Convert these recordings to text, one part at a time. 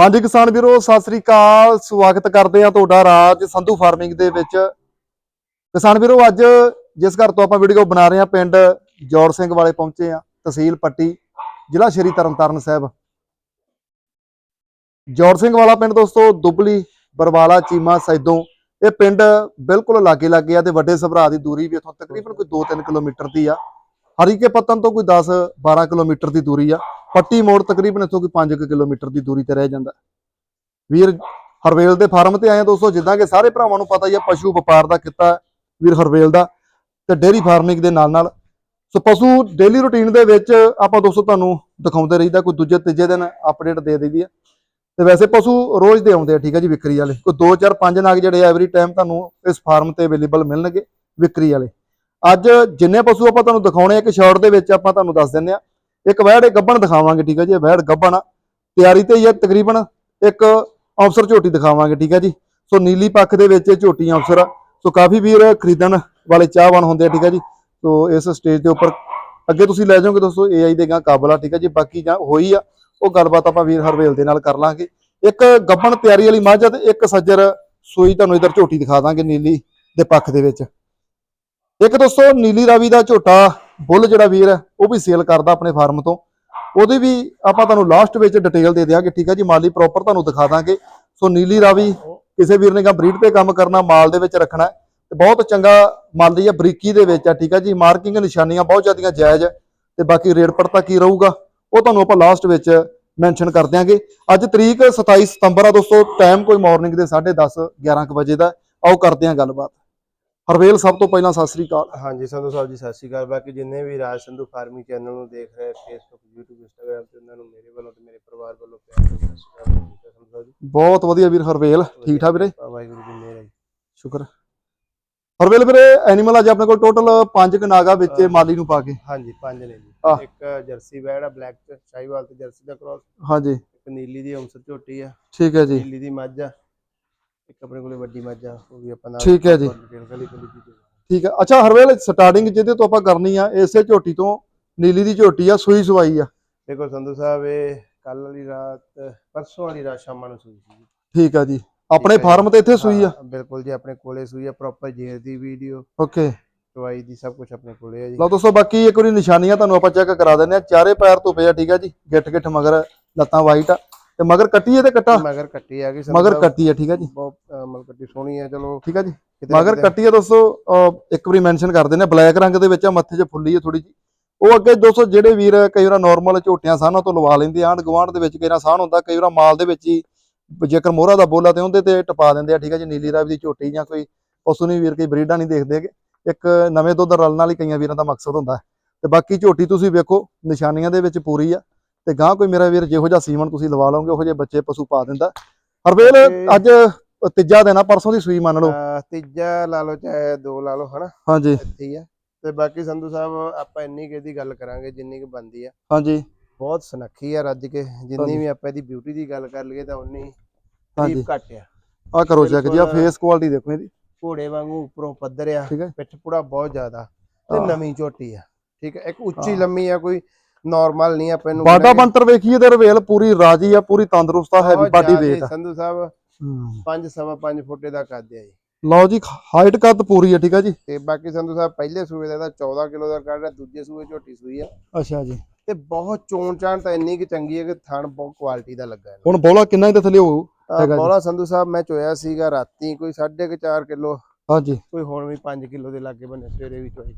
ਹਾਂਜੀ ਕਿਸਾਨ ਵੀਰੋ, ਸਤਿ ਸ੍ਰੀ ਅਕਾਲ। ਸਵਾਗਤ ਕਰਦੇ ਆ ਤੁਹਾਡਾ ਰਾਜ ਸੰਧੂ ਫਾਰਮਿੰਗ ਦੇ ਵਿੱਚ। ਕਿਸਾਨ ਵੀਰੋ, ਅੱਜ ਜਿਸ ਘਰ ਤੋਂ ਆਪਾਂ ਵੀਡੀਓ ਬਣਾ ਰਹੇ ਆ ਪਿੰਡ ਜੋਰ ਸਿੰਘ ਵਾਲੇ ਪਹੁੰਚੇ ਆ ਤਹਿਸੀਲ ਪੱਟੀ, ਜ਼ਿਲ੍ਹਾ ਸ਼੍ਰੀ ਤਰਨਤਾਰਨ ਸਾਹਿਬ। ਜ਼ੋਰ ਸਿੰਘ ਵਾਲਾ ਪਿੰਡ ਦੋਸਤੋ, ਦੁਬਲੀ, ਬਰਵਾਲਾ, ਚੀਮਾ, ਸੈਦੋਂ, ਇਹ ਪਿੰਡ ਬਿਲਕੁਲ ਲਾਗੇ ਲਾਗੇ ਆ ਤੇ ਵੱਡੇ ਸਭਰਾ ਦੀ ਦੂਰੀ ਵੀ ਇਥੋਂ ਤਕਰੀਬਨ ਕੋਈ 2-3 ਕਿਲੋਮੀਟਰ ਦੀ ਆ। ਹਰੀਕੇ ਪੱਤਨ ਤੋਂ ਕੋਈ 10-12 ਕਿਲੋਮੀਟਰ ਦੀ ਦੂਰੀ ਆ। ਪੱਟੀ ਮੋੜ ਤਕਰੀਬਨ ਇੱਥੋਂ ਕੋਈ 5 ਕਿਲੋਮੀਟਰ ਦੀ ਦੂਰੀ ਤੇ ਰਹਿ ਜਾਂਦਾ। ਵੀਰ, ਹਰਵੇਲ ਦੇ ਫਾਰਮ ਤੇ ਆਏ ਆ ਦੋਸਤੋ, ਜਿੱਦਾਂ ਕਿ ਸਾਰੇ ਭਰਾਵਾਂ ਨੂੰ ਪਤਾ ਹੀ ਆ, ਪਸ਼ੂ ਵਪਾਰ ਦਾ ਕਿੱਤਾ ਵੀਰ ਹਰਵੇਲ ਦਾ ਤੇ ਡੇਅਰੀ ਫਾਰਮਿੰਗ ਦੇ ਨਾਲ ਨਾਲ ਸੋ ਪਸ਼ੂ ਡੇਲੀ ਰੁਟੀਨ ਦੇ ਵਿੱਚ ਆਪਾਂ ਦੋਸਤੋ ਤੁਹਾਨੂੰ ਦਿਖਾਉਂਦੇ ਰਹੀਦਾ, ਕੋਈ ਦੂਜੇ ਤੀਜੇ ਦਿਨ ਅਪਡੇਟ ਦੇ ਦਈਦੀ ਆ। ਤੇ ਵੈਸੇ ਪਸ਼ੂ ਰੋਜ਼ ਦੇ ਆਉਂਦੇ ਆ, ਠੀਕ ਆ ਜੀ, ਵਿਕਰੀ ਵਾਲੇ। ਕੋਈ 2 4 5 ਨਾਗ ਜਿਹੜੇ ਐਵਰੀ ਟਾਈਮ ਤੁਹਾਨੂੰ ਇਸ ਫਾਰਮ ਤੇ ਅਵੇਲੇਬਲ ਮਿਲਣਗੇ ਵਿਕਰੀ ਵਾਲੇ। ਅੱਜ ਜਿੰਨੇ ਪਸ਼ੂ ਆਪਾਂ ਤੁਹਾਨੂੰ ਦਿਖਾਉਣੇ ਆ, ਇੱਕ ਸ਼ਾਰਟ ਦੇ ਵਿੱਚ ਆਪਾਂ ਤੁਹਾਨੂੰ ਦੱਸ ਦਿੰਦੇ ਆ। ਇੱਕ ਵਹਿੜ ਇਹ ਗੱਬਣ ਦਿਖਾਵਾਂਗੇ, ਠੀਕ ਹੈ ਜੀ, ਇਹ ਵਹਿੜ ਗੱਬਣ। ਆ ਤਿਆਰੀ ਤੇ ਹੀ ਹੈ ਤਕਰੀਬਨ ਇੱਕ ਅਫਸਰ ਝੋਟੀ ਦਿਖਾਵਾਂਗੇ, ਠੀਕ ਹੈ ਜੀ। ਸੋ ਨੀਲੀ ਪੱਖ ਦੇ ਵਿੱਚ ਝੋਟੀ ਅਫਸਰ ਆ। ਸੋ ਕਾਫੀ ਵੀਰ ਖਰੀਦਣ ਵਾਲੇ ਚਾਹਵਾਨ ਹੁੰਦੇ ਆ, ਠੀਕ ਹੈ ਜੀ। ਸੋ ਇਸ ਸਟੇਜ ਦੇ ਉੱਪਰ ਅੱਗੇ ਤੁਸੀਂ ਲੈ ਜਾਓਗੇ ਦੋਸਤੋ AI ਦੇ ਗਾਂ ਕਾਬਲ ਆ, ਠੀਕ ਹੈ ਜੀ। ਬਾਕੀ ਜਾਂ ਹੋਈ ਆ, ਉਹ ਗੱਲਬਾਤ ਆਪਾਂ ਵੀਰ ਹਰਵੇਲ ਦੇ ਨਾਲ ਕਰ ਲਾਂਗੇ। ਇੱਕ ਗੱਬਣ ਤਿਆਰੀ ਵਾਲੀ ਮੱਝ ਆ ਤੇ ਇੱਕ ਸੱਜਰ ਸੂਈ ਤੁਹਾਨੂੰ ਇਧਰ ਝੋਟੀ ਦਿਖਾ ਦਾਂਗੇ, ਨੀਲੀ ਦੇ ਪੱਖ ਦੇ ਵਿੱਚ। ਇੱਕ ਦੋਸਤੋ, ਨੀਲੀ ਰਾਵੀ ਦਾ ਝੋਟਾ ਬੁੱਲ ਜਿਹੜਾ ਵੀਰ ਹੈ, ਉਹ ਵੀ ਸੇਲ ਕਰਦਾ ਆਪਣੇ ਫਾਰਮ ਤੋਂ। ਉਹਦੀ ਵੀ ਆਪਾਂ ਤੁਹਾਨੂੰ ਲਾਸਟ ਵਿੱਚ ਡਿਟੇਲ ਦੇ ਦਿਆਂਗੇ, ਠੀਕ ਹੈ ਜੀ? ਮਾਲੀ ਪ੍ਰੋਪਰ ਤੁਹਾਨੂੰ ਦਿਖਾ ਦਾਂਗੇ। ਸੋ ਨੀਲੀ ਰਾਵੀ, ਕਿਸੇ ਵੀਰ ਨੇ ਕਹਾ ਬਰੀਡ ਤੇ ਕੰਮ ਕਰਨਾ, ਮਾਲ ਦੇ ਵਿੱਚ ਰੱਖਣਾ ਤੇ ਬਹੁਤ ਚੰਗਾ ਮਾਲੀ ਆ ਬਰੀਕੀ ਦੇ ਵਿੱਚ ਆ ਠੀਕ ਹੈ ਜੀ? ਮਾਰਕਿੰਗ ਨਿਸ਼ਾਨੀਆਂ ਬਹੁਤ ਜ਼ਿਆਦੀਆਂ ਜਾਇਜ਼ ਹੈ। ਤੇ ਬਾਕੀ ਰੇਟ ਪੜਤਾ ਕੀ ਰਹੂਗਾ? ਉਹ ਤੁਹਾਨੂੰ ਆਪਾਂ ਲਾਸਟ ਵਿੱਚ ਮੈਂਸ਼ਨ ਕਰ ਦਿਆਂਗੇ। ਅੱਜ ਤਰੀਕ 27 ਸਤੰਬਰ ਆ ਦੋਸਤੋ ਟਾਈਮ ਕੋਈ ਮਾਰਨਿੰਗ ਦੇ 10:30 11 ਕੁ ਵਜੇ ਦਾ। ਆਓ ਕਰਦੇ ਹਾਂ ਗੱਲਬਾਤ। ਹਰਵੇਲ ਸਭ ਤੋਂ ਪਹਿਲਾਂ ਸਤਿ ਸ੍ਰੀ ਅਕਾਲ। ਹਾਂਜੀ ਸੰਧੂ ਸਾਹਿਬ ਜੀ ਸਤਿ ਸ਼੍ਰੀ ਅਕਾਲ। ਬਾਕੀ ਜਿੰਨੇ ਵੀ ਰਾਜ ਸੰਧੂ ਫਾਰਮਿੰਗ ਚੈਨਲ ਨੂੰ ਦੇਖ ਰਹੇ ਫੇਸਬੁੱਕ YouTube Instagram ਤੇ ਉਹਨਾਂ ਨੂੰ ਮੇਰੇ ਵੱਲੋਂ ਤੇ ਮੇਰੇ ਪਰਿਵਾਰ ਵੱਲੋਂ ਪਿਆਰ ਭਰੀ ਸਤਿ ਸ਼੍ਰੀ ਅਕਾਲ। ਸੰਧੂ ਸਾਹਿਬ ਜੀ? ਬਹੁਤ ਵਧੀਆ ਵੀਰ ਹਰਵੇਲ। ਠੀਕ ਠਾਕ ਵੀਰੇ? ਵਾਹਿਗੁਰੂ ਜੀ ਮੇਰਾ ਜੀ ਸ਼ੁਕਰ। ਹਰਵੇਲ ਵੀਰੇ ਐਨੀਮਲ ਅੱਜ ਆਪਣੇ ਕੋਲ ਟੋਟਲ 5 ਕਨਾਗਾ ਵਿੱਚ ਹਾਂ। ਮਾਲੀ ਨੂੰ ਪਾ ਕੇ। ਹਾਂਜੀ ਪੰਜ ਨੇ ਆਹ। ਜੀ ਇੱਕ ਜਰਸੀ ਬੈੜ ਆ ਬਲੈਕ ਚ ਸ਼ਾਹੀਵਾਲ ਤੇ ਜਰਸੀ ਦਾ ਕ੍ਰਾਸ ਹਾਂਜੀ। ਇੱਕ ਨੀਲੀ ਦੀ ਅੰਸਰ ਝੋਟੀ ਆ। ਠੀਕ ਹੈ ਜੀ। ਨੀਲੀ ਦੀ ਮੱਝ ਆ। ਇੱਕ ਆਪਣੇ ਕੋਲੇ ਵੱਡੀ ਮੱਝ ਆ ਉਹ ਵੀ ਆਪਾਂ ਨਾਲ ਠੀਕ ਹੈ ਜੀ। ਦੇ ਠੀਕ ਹੈ। ਅੱਛਾ ਹਰਵੇਲ ਸਟਾਰਟਿੰਗ ਜਿਹਦੇ ਤੋਂ ਆਪਾਂ ਕਰਨੀ ਆ ਇਸੇ ਝੋਟੀ ਤੋਂ ਨੀਲੀ ਦੀ ਝੋਟੀ ਆ ਸੂਈ ਸਵਾਈ ਆ। ਦੇਖੋ ਸੰਧੂ ਸਾਹਿਬ ਇਹ ਕੱਲ ਵਾਲੀ ਰਾਤ ਪਰਸੋਂ ਵਾਲੀ ਰਾਤ ਸ਼ਾਮਾਂ ਨੂੰ ਸੂਈ ਸੀ ਠੀਕ ਆ ਜੀ। ਆਪਣੇ ਠੀਕ ਹੈ ਫਾਰਮ ਤੇ ਇੱਥੇ ਸੂਈ ਆ? ਹਾਂ, ਬਿਲਕੁਲ ਜੀ ਆਪਣੇ ਕੋਲੇ ਸੂਈ ਆ ਪ੍ਰੋਪਰ ਜੇਰ ਦੀ ਵੀਡੀਓ ਓਕੇ। ਦਵਾਈ ਦੀ ਸਭ ਕੁਝ ਆਪਣੇ ਕੋਲੇ ਆ ਜੀ। ਲਓ ਦੋਸਤੋ ਬਾਕੀ ਇੱਕ ਵਾਰੀ ਨਿਸ਼ਾਨੀਆਂ ਤੁਹਾਨੂੰ ਆਪਾਂ ਚੈੱਕ ਕਰਾ ਦਿੰਦੇ ਆ ਚਾਰੇ ਪੈਰ ਤੋਂ ਪਿਆ ਠੀਕ ਆ ਜੀ। ਗਿੱਠ ਗਿੱਠ ਮਗਰ ਲੱਤਾਂ ਵਾਈਟ ਆ। ਤੇ ਮਗਰ ਕੱਟੀ ਹੈ ਤੇ ਕੱਟਾ? ਮਗਰ ਕੱਟੀ ਆ ਗਈ ਸੰਧੂ ਮਗਰ ਸਾਹਿਬ, ਕੱਟੀ ਆ ਠੀਕ ਆ ਜੀ। ਬਹੁਤ ਅਹ, ਮਤਲਬ ਕੱਟੀ ਸੋਹਣੀ ਆ ਚਲੋ। ਠੀਕ ਆ ਜੀ। ਕਿਤੇ ਨਾ ਮਗਰ ਕਿਤੇ- ਕੱਟੀ ਆ ਦੋਸਤੋ ਅਹ ਇੱਕ ਵਾਰੀ ਮੈਂਸ਼ਨ ਕਰ ਦਿੰਦੇ ਆ ਬਲੈਕ ਰੰਗ ਦੇ ਵਿੱਚ ਆ ਮੱਥੇ 'ਚ ਫੁੱਲੀ ਆ ਥੋੜੀ ਜੀ ਉਹ ਅੱਗੇ ਦੋਸਤੋ ਜਿਹੜੇ ਵੀਰ ਕਈ ਵਾਰ ਨਾਰਮਲ ਝੋਟੀਆਂ ਸਾਨਾਂ ਤੋਂ ਲਵਾ ਲੈਂਦੇ ਆਂਡ ਗਵਾਂਡ ਦੇ ਵਿੱਚ ਕਈ ਵਾਰ ਸਾਨ ਹੁੰਦਾ ਕਈ ਵਾਰ ਮਾਲ ਦੇ ਵਿੱਚ ਹੀ ਜੇਕਰ ਮੋਹਰਾ ਦਾ ਬੋਲਾ ਤੇ ਉਹਦੇ ਤੇ ਟਪਾ ਦਿੰਦੇ ਆ ਠੀਕ ਆ ਜੀ ਨੀਲੀ ਰਾਵੀ ਦੀ ਝੋਟੀ ਜਾਂ ਕੋਈ ਪਸ਼ੂ ਨਹੀਂ ਵੀਰ ਕਈ ਬਰੀਡਾਂ ਨਹੀਂ ਦੇਖਦੇ ਹੈਗੇ। ਇੱਕ ਨਵੇਂ ਦੁੱਧ ਰਲਣ ਵਾਲੀ ਕਈਆਂ ਵੀਰਾਂ ਦਾ ਮਕਸਦ ਹੁੰਦਾ। ਹੈ। ਤੇ ਬਾਕੀ ਝੋਟੀ ਤੁਸੀਂ ਵੇਖੋ ਨਿਸ਼ਾਨੀਆਂ ਦੇ ਵਿੱਚ ਪੂਰੀ ਆ। ਤੇ ਗਾਂ ਕੋਈ ਮੇਰਾ ਵੀਰ ਜਿਹੋ ਜਿਹਾ ਸੀਮਨ ਤੁਸੀਂ ਲਵਾ ਲਓਗੇ ਉਹੋ ਜਿਹੇ ਬੱਚੇ ਪਸ਼ੂ ਪਾ ਦਿੰਦਾ। ਹਰਵੇਲ ਅੱਜ ਤੀਜਾ ਦਿਨ ਆ ਪਰਸੋਂ ਦੀ ਸੂਈ ਮੰਨ ਲਓ। ਤੀਜਾ ਲਾ ਲਓ ਚਾਹੇ ਦੋ ਲਾ ਲਓ ਹਨਾ? ਹਾਂਜੀ। ਹੀ ਆ। ਤੇ ਬਾਕੀ ਸੰਧੂ ਸਾਹਿਬ ਆਪਾਂ ਇੰਨੀ ਕੁ ਦੀ ਗੱਲ ਕਰਾਂਗੇ ਜਿੰਨੀ ਕੁ ਬੰਦੀ ਆ। ਹਾਂਜੀ। ਬਹੁਤ ਸੁਨੱਖੀ ਆ ਰੱਜ ਕੇ। ਜਿੰਨੀ ਵੀ ਆਪਾਂ ਇਹਦੀ ਬਿਊਟੀ ਦੀ ਗੱਲ ਕਰ ਲਈਏ ਤਾਂ ਉਨੀ ਹਾਂਜੀ। ਘੱਟ ਆ। ਆ ਕਰੋ ਚੈੱਕ ਜੀ ਆ। ਫੇਸ ਕੁਆਲਿਟੀ ਦੇਖੋ ਇਹਦੀ। ਘੋੜੇ ਵਾਂਗੂ ਉੱਪਰੋਂ ਪੱਧਰ ਆ ਠੀਕ ਪਿੱਠ ਪੂੜਾ ਬਹੁਤ ਜ਼ਿਆਦਾ। ਤੇ। ਨਵੀਂ ਝੋਟੀ ਆ। ਠੀਕ ਹੈ ਇੱਕ ਉੱਚੀ। ਲੰਮੀ ਆ ਕੋਈ ਨਾਰਮਲ ਨਹੀਂ ਆਪਾਂ ਇਹਨੂੰ ਬਾਡਾ। ਬੰਤਰ ਵੇਖੀਏ ਤੇ ਰਵੇਲ ਪੂਰੀ ਰਾਜੀ ਆ ਪੂਰੀ ਤੰਦਰੁਸਤ ਆ ਹੈਵੀ ਬਾਡੀ ਵੇਟ ਆ। ਸੰਧੂ ਸਾਹਿਬ ਹੂੰ। 5 ਸਵਾ 5 ਫੁੱਟੇ ਦਾ ਕੱਦ ਆ ਜੀ। ਲਓ ਜੀ ਹਾਈਟ ਕੱਦ ਪੂਰੀ ਆ ਠੀਕ ਆ ਜੀ? ਤੇ ਬਾਕੀ ਸੰਧੂ ਸਾਹਿਬ ਪਹਿਲੇ ਸੂਏ ਦਾ ਇਹਦਾ 14 ਕਿਲੋ ਦਾ ਕੱਢ ਰਿਹਾ ਦੂਜੇ ਸੂਏ ਝੋਟੀ ਸੂਈ ਆ। ਅੱਛਾ ਜੀ। ਤੇ ਬਹੁਤ ਚੋਣ ਚਾਣ ਤਾਂ ਇੰਨੀ ਕਿ ਚੰਗੀ ਹੈ ਕਿ ਥਣ ਬਹੁਤ ਕੁਆਲਿਟੀ ਦਾ ਲੱਗਾ ਹੁਣ ਬੋਲਾ ਕਿੰਨਾ ਇਹਦੇ ਥੱਲੇ ਹੋਊ। ਬੋਲਾ ਸੰਧੂ ਸਾਹਿਬ ਮੈਂ ਚੋਇਆ ਸੀਗਾ ਰਾਤੀ ਕੋਈ 4.5 ਕਿਲੋ। ਹਾਂਜੀ। ਕੋਈ ਹੁਣ ਵੀ 5 ਕਿਲੋ ਦੇ ਲਾਗੇ ਬੰਨੇ ਸਵੇਰੇ ਵੀ ਚੋਈ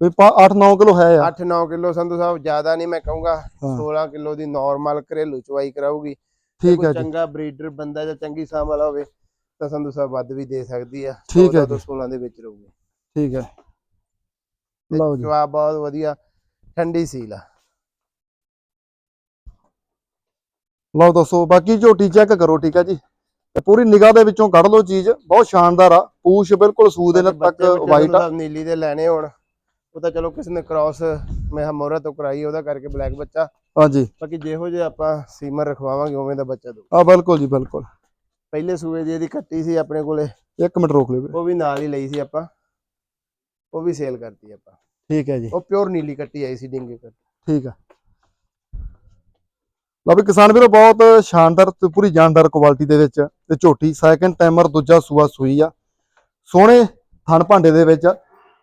ਕੋਈ 8-9 ਕਿਲੋ ਹੈ ਆ। 8-9 ਕਿਲੋ ਸੰਧੂ ਸਾਹਿਬ ਜ਼ਿਆਦਾ ਨਹੀਂ ਮੈਂ ਕਹੂੰਗਾ। ਹਾਂ। 16 ਕਿਲੋ ਦੀ ਨਾਰਮਲ ਘਰੇਲੂ ਚਵਾਈ ਕਰਾਊਗੀ। ਠੀਕ ਹੈ ਜੀ। ਚੰਗਾ ਬਰੀਡਰ ਬੰਦਾ ਜਾਂ ਚੰਗੀ ਸਾਂਭ ਵਾਲਾ ਹੋਵੇ ਤਾਂ ਸੰਧੂ ਸਾਹਿਬ ਵੱਧ ਵੀ ਦੇ ਸਕਦੀ ਆ। ਠੀਕ ਹੈ 14 ਤੋਂ 16 ਦੇ ਵਿੱਚ ਰਹੂਗੀ। ਠੀਕ ਹੈ। ਲਓ ਜੀ। ਜਵਾਬ ਬਹੁਤ ਵਧੀਆ ਠੰਡੀ ਸੀਲ ਆ। ਲਓ ਦੱਸੋ ਬਾਕੀ ਝੋਟੀ ਚੈੱਕ ਕਰੋ ਠੀਕ ਆ ਜੀ। ਤੇ ਪੂਰੀ ਨਿਗਾਹ ਦੇ ਵਿੱਚੋਂ ਕੱਢ ਲਓ ਚੀਜ਼। ਬਹੁਤ ਸ਼ਾਨਦਾਰ ਆ। ਪੂਛ ਬਿਲਕੁਲ ਸੂਦ ਇਹਨਾਂ ਤੱਕ ਬੱਚੇ ਬੱਚੇ ਵਾਈਟ ਆ। ਨੀਲੀ ਦੇ ਲੈਣੇ ਹੋਣ। ਉਹ ਤਾਂ ਚਲੋ ਕਿਸੇ ਨੇ ਕ੍ਰਾਸ ਮੈਂ ਹਮੋਰਾ ਤੋਂ ਕਰਾਈ ਉਹਦਾ ਕਰਕੇ ਬਲੈਕ ਬੱਚਾ। ਹਾਂਜੀ। ਬਾਕੀ ਜਿਹੋ ਜੇ ਆਪਾਂ ਸੀਮਰ ਰਖਵਾਵਾਂਗੇ ਉਵੇਂ ਦਾ ਬੱਚਾ ਦੋ। ਆ ਬਿਲਕੁਲ ਜੀ ਬਿਲਕੁਲ। ਪਹਿਲੇ ਸੂਏ ਦੀ ਇਹਦੀ ਕੱਟੀ ਸੀ ਆਪਣੇ ਕੋਲੇ। ਇੱਕ ਮਿੰਟ ਰੋਕ ਲਿਓ ਵੀਰੇ। ਉਹ ਵੀ ਨਾਲ ਹੀ ਲਈ ਸੀ ਆਪਾਂ। ਉਹ ਵੀ ਸੇਲ ਕਰਤੀ ਆਪਾਂ। ਠੀਕ ਹੈ ਜੀ। ਉਹ ਪਿਓਰ ਨੀਲੀ ਕੱਟੀ ਆਈ ਸੀ ਡਿੰਗੇ ਕੱਟੀ। ਠੀਕ ਆ। ਲਓ ਵੀ ਕਿਸਾਨ ਵੀਰੋ ਬਹੁਤ ਸ਼ਾਨਦਾਰ ਤੇ ਪੂਰੀ ਜਾਨਦਾਰ ਕੁਆਲਿਟੀ ਦੇ ਵਿੱਚ ਤੇ ਝੋਟੀ। ਸੈਕੰਡ ਟਾਈਮਰ ਦੂਜਾ ਸੂਆ ਸੂਈ ਆ। ਸੋਹਣੇ ਥਣ ਭਾਂਡੇ ਦੇ ਵਿੱਚ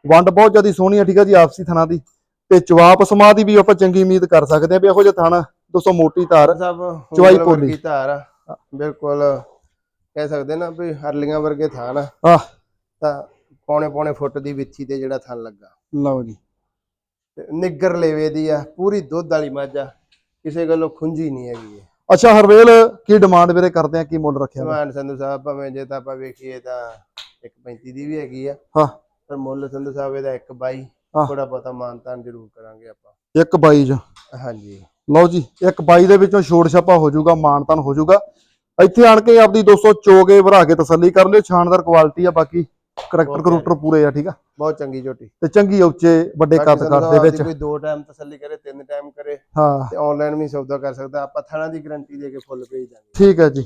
ਵੰਡ ਬਹੁਤ ਜ਼ਿਆਦਾ ਸੋਹਣੀ ਆ ਠੀਕ ਆ ਜੀ ਆਪਸੀ ਥਣਾ ਦੀ। ਤੇ ਚਵਾਪ ਸਮਾ ਦੀ ਵੀ ਆਪਾਂ ਚੰਗੀ ਉਮੀਦ ਕਰ ਸਕਦੇ ਆ ਵੀ ਇਹੋ ਜਿਹੇ ਥਣ ਦੋਸਤੋ ਮੋਟੀ ਧਾਰ ਚਵਾਈ ਪੋਲੀ। ਧਾਰ ਬਿਲਕੁਲ ਕਹਿ ਸਕਦੇ ਨਾ ਵੀ ਹਰਲੀਆਂ ਵਰਗੇ ਥਾਨ ਆ ਤਾਂ ਪੌਣੇ ਪੌਣੇ ਫੁੱਟ ਦੀ ਵਿੱਥੀ ਤੇ ਜਿਹੜਾ ਥਣ ਲੱਗਾ। ਲਓ ਜੀ। ਨਿੱਗਰ ਲੇਵੇ ਦੀ ਆ ਪੂਰੀ ਦੁੱਧ ਵਾਲੀ ਮੱਝ ਆ। ਕਿਸੇ ਗੱਲੋਂ ਖੁੰਝੀ ਨਹੀਂ ਹੈਗੀ ਅੱਛਾ ਹਰਵੇਲ ਕੀ ਡਿਮਾਂਡ ਵੀਰੇ ਕਰਦੇ ਆ ਕੀ ਮੁੱਲ ਰੱਖਿਆ? ਸਮਾਨ ਸੰਧੂ ਸਾਹਿਬ ਭਾਵੇਂ ਜੇ ਤਾਂ ਆਪਾਂ ਵੇਖੀਏ ਤਾਂ 1.35 ਦੀ ਵੀ ਹੈਗੀ ਆ। ਹਾਂ। ਪਰ ਮੁੱਲ ਸੰਧੂ ਸਾਹਿਬ ਇਹਦਾ 1.22 ਹਾਂ। ਥੋੜਾ ਬਹੁਤਾ ਮਾਨਤਾਨ ਜ਼ਰੂਰ ਕਰਾਂਗੇ ਆਪਾਂ। ਇੱਕ ਬਾਈ ਚ। ਹਾਂਜੀ। ਲਓ ਜੀ ਇੱਕ ਬਾਈ ਦੇ ਵਿੱਚੋਂ ਛੋੜ ਛਾਪਾ ਹੋ ਜਾਊਗਾ ਮਾਨਤਨ ਹੋ ਜਾਊਗਾ। ਇੱਥੇ ਆਣ ਕੇ ਆਪਦੀ 200 ਚੋਗੇ ਭਰਾ ਕੇ ਤਸੱਲੀ ਕਰ ਲਿਓ ਸ਼ਾਨਦਾਰ ਕੁਆਲਿਟੀ ਆ ਬਾਕੀ ਕਰੈਕਟਰ. ਕਰੂਟਰ ਪੂਰੇ ਆ ਠੀਕ ਆ? ਬਹੁਤ ਚੰਗੀ ਝੋਟੀ ਤੇ ਚੰਗੀ ਉੱਚੇ ਵੱਡੇ ਬਾਕੀ ਕੱਦ ਸੰਧੂ ਕੱਦ ਦੇ ਵਿੱਚ। ਕੋਈ ਦੋ ਟਾਈਮ ਤਸੱਲੀ ਕਰੇ ਤਿੰਨ ਟਾਈਮ ਕਰੇ ਹਾਂ। ਤੇ ਆਨਲਾਈਨ ਵੀ ਸੌਦਾ ਕਰ ਸਕਦਾ ਆਪਾਂ ਥਣਾ ਦੀ ਗਾਰੰਟੀ ਦੇ ਕੇ ਫੁੱਲ ਭੇਜ ਦਾਂਗੇ। ਠੀਕ ਹੈ ਜੀ।